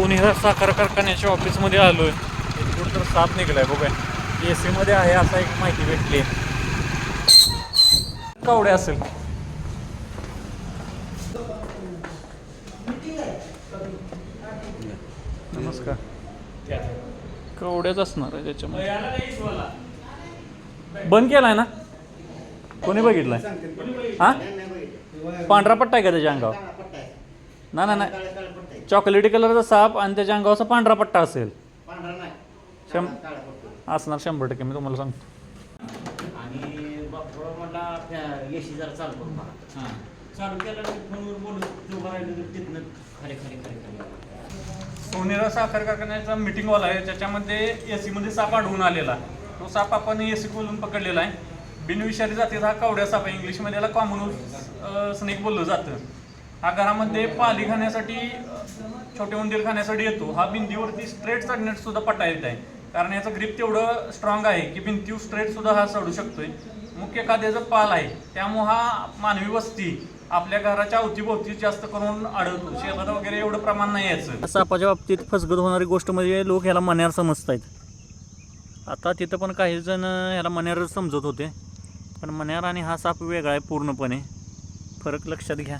सोनीरा साखर कारखान्याच्या ऑफिसमध्ये आलो. आहे कुठं तर साप निघलाय बघा. ए सीमध्ये आहे असा एक माहिती भेटली. कावडे असेल? नमस्कार. कवड्याच असणार आहे त्याच्यामध्ये? बंद केलाय ना? कोणी बघितलाय? हा? पांढरा पट्टा आहे का त्याच्या अंगावर? ना ना नाही. चॉकलेटी कलरचा साप आणि त्याच्या अंगावरचा पांढरा पट्टा असेल. शं असणार शंभर टक्के मी तुम्हाला सांगतो. आणि थोडं म्हणला येशी जरा चालू करून बघा. चालू केलं की फोनवर बोलत तो राहिलं तर तिथनं खाली खाली खाली खाली सोनेरा साखर कारखान्याचा मिटिंगवाला आहे त्याच्यामध्ये ए सीमध्ये साप आढळून आलेला. तो साप आपण ए सी खोलून पकडलेला आहे. बिनविषारी जातीचा हा कवड्या साप आहे इंग्लिशमध्ये याला कॉमन स्नेक बोललं जातं. हा घरामध्ये पाली खाण्यासाठी छोटे उंदीर खाण्यासाठी येतो. हा भिंतीवरती स्ट्रेट चढण्यात सुद्धा पटा येत आहे. कारण याचं ग्रीप तेवढं स्ट्रॉंग आहे की भिंतीवर स्ट्रेट सुद्धा हा चढू शकतोय. मुख्य एखाद्याचा पाल आहे. त्यामुळं हा मानवी वस्ती आपल्या घराच्या अवतीभोवती जास्त करून आढळतो. शेतात वगैरे एवढं प्रमाण नाही याचं. सापाच्या बाबतीत फसगत होणारी गोष्ट म्हणजे लोक ह्याला मन्यावर समजत आहेत आता तिथं पण काही जण ह्याला मण्यार समजत होते. पण मण्यार आणि हा साप वेगळा आहे पूर्णपणे. फरक लक्षात घ्या.